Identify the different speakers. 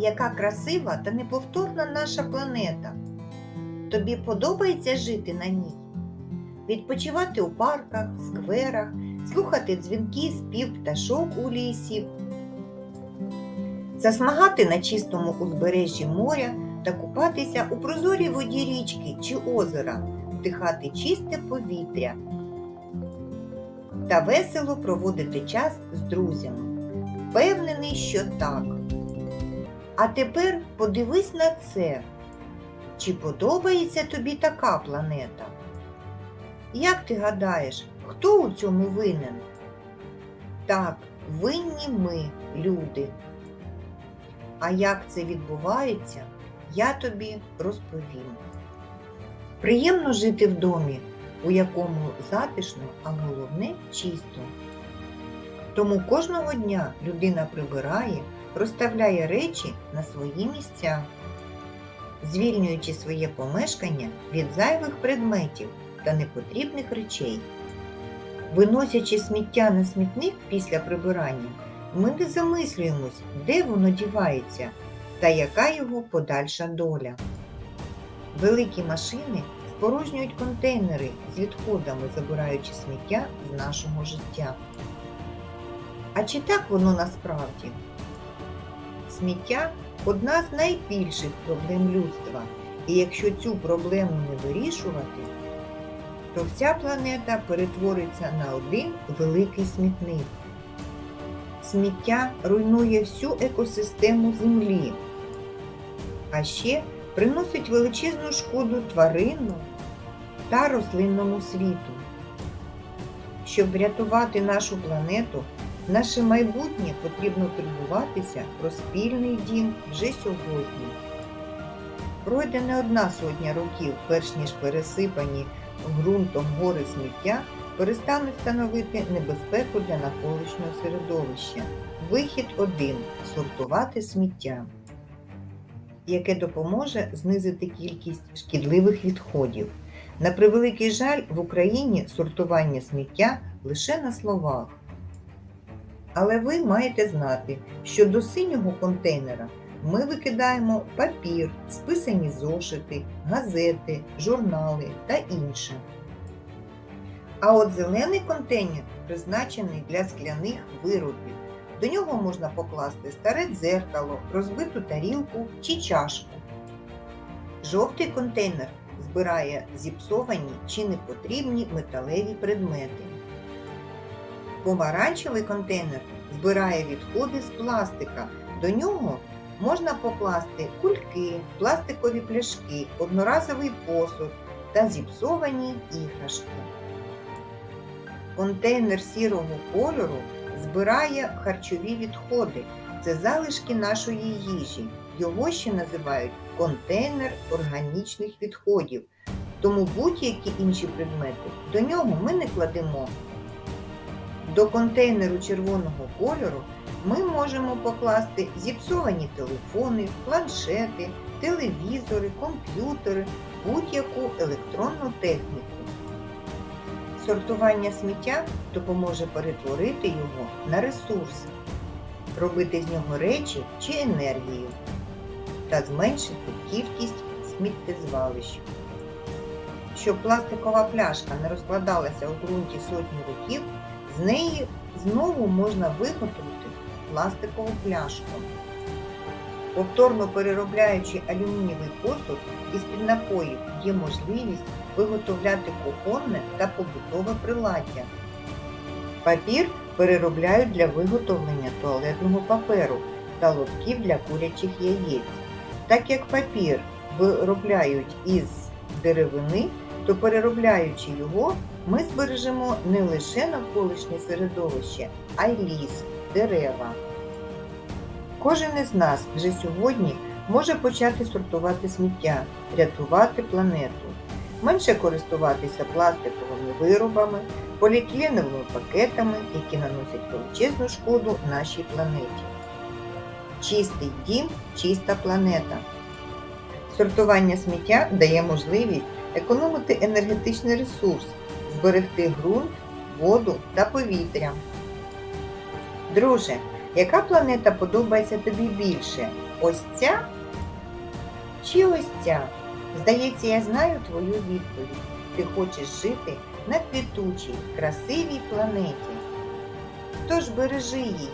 Speaker 1: яка красива та неповторна наша планета. Тобі подобається жити на ній? Відпочивати у парках, скверах, слухати дзвінки, спів пташок у лісі, засмагати на чистому узбережжі моря та купатися у прозорій воді річки чи озера, вдихати чисте повітря та весело проводити час з друзями. Впевнений, що так. А тепер подивись на це. Чи подобається тобі така планета? Як ти гадаєш, хто у цьому винен? Так, винні ми, люди. А як це відбувається, я тобі розповім. Приємно жити в домі, у якому затишно, а головне чисто. Тому кожного дня людина прибирає, розставляє речі на свої місця, звільнюючи своє помешкання від зайвих предметів та непотрібних речей. Виносячи сміття на смітник після прибирання, ми не замислюємось, де воно дівається та яка його подальша доля. Великі машини спорожнюють контейнери з відходами, забираючи сміття з нашого життя. А чи так воно насправді? Сміття одна з найбільших проблем людства, і якщо цю проблему не вирішувати, то вся планета перетвориться на один великий смітник. Сміття руйнує всю екосистему Землі, а ще приносить величезну шкоду тваринному та рослинному світу. Щоб врятувати нашу планету, наше майбутнє потрібно турбуватися про спільний дім вже сьогодні. Пройде не одна сотня років, перш ніж пересипані ґрунтом гори сміття перестануть становити небезпеку для навколишнього середовища. Вихід один сортувати сміття, яке допоможе знизити кількість шкідливих відходів. На превеликий жаль, в Україні сортування сміття лише на словах. Але ви маєте знати, що до синього контейнера ми викидаємо папір, списані зошити, газети, журнали та інше. А от зелений контейнер призначений для скляних виробів. До нього можна покласти старе дзеркало, розбиту тарілку чи чашку. Жовтий контейнер збирає зіпсовані чи непотрібні металеві предмети. Помаранчевий контейнер збирає відходи з пластика. До нього можна покласти кульки, пластикові пляшки, одноразовий посуд та зіпсовані іграшки. Контейнер сірого кольору збирає харчові відходи. Це залишки нашої їжі. Його ще називають контейнер органічних відходів. Тому будь-які інші предмети до нього ми не кладемо. До контейнеру червоного кольору ми можемо покласти зіпсовані телефони, планшети, телевізори, комп'ютери, будь-яку електронну техніку. Сортування сміття допоможе перетворити його на ресурс, робити з нього речі чи енергію та зменшити кількість сміттєзвалищ. Щоб пластикова пляшка не розкладалася у ґрунті сотні років, з неї знову можна виготовити пластикову пляшку. Повторно переробляючи алюмінієвий посуд із-під напоїв є можливість виготовляти кухонне та побутове приладдя. Папір переробляють для виготовлення туалетного паперу та лотків для курячих яєць. Так як папір виробляють із деревини, то переробляючи його, ми збережемо не лише навколишнє середовище, а й ліс, дерева. Кожен із нас вже сьогодні може почати сортувати сміття, рятувати планету, менше користуватися пластиковими виробами, поліетиленовими пакетами, які наносять величезну шкоду нашій планеті. Чистий дім, чиста планета. Сортування сміття дає можливість економити енергетичний ресурс, зберегти ґрунт, воду та повітря. Друже, Яка планета подобається тобі більше? Ось ця чи ось ця? Здається, я знаю твою відповідь. Ти хочеш жити на квітучій, красивій планеті. Тож бережи її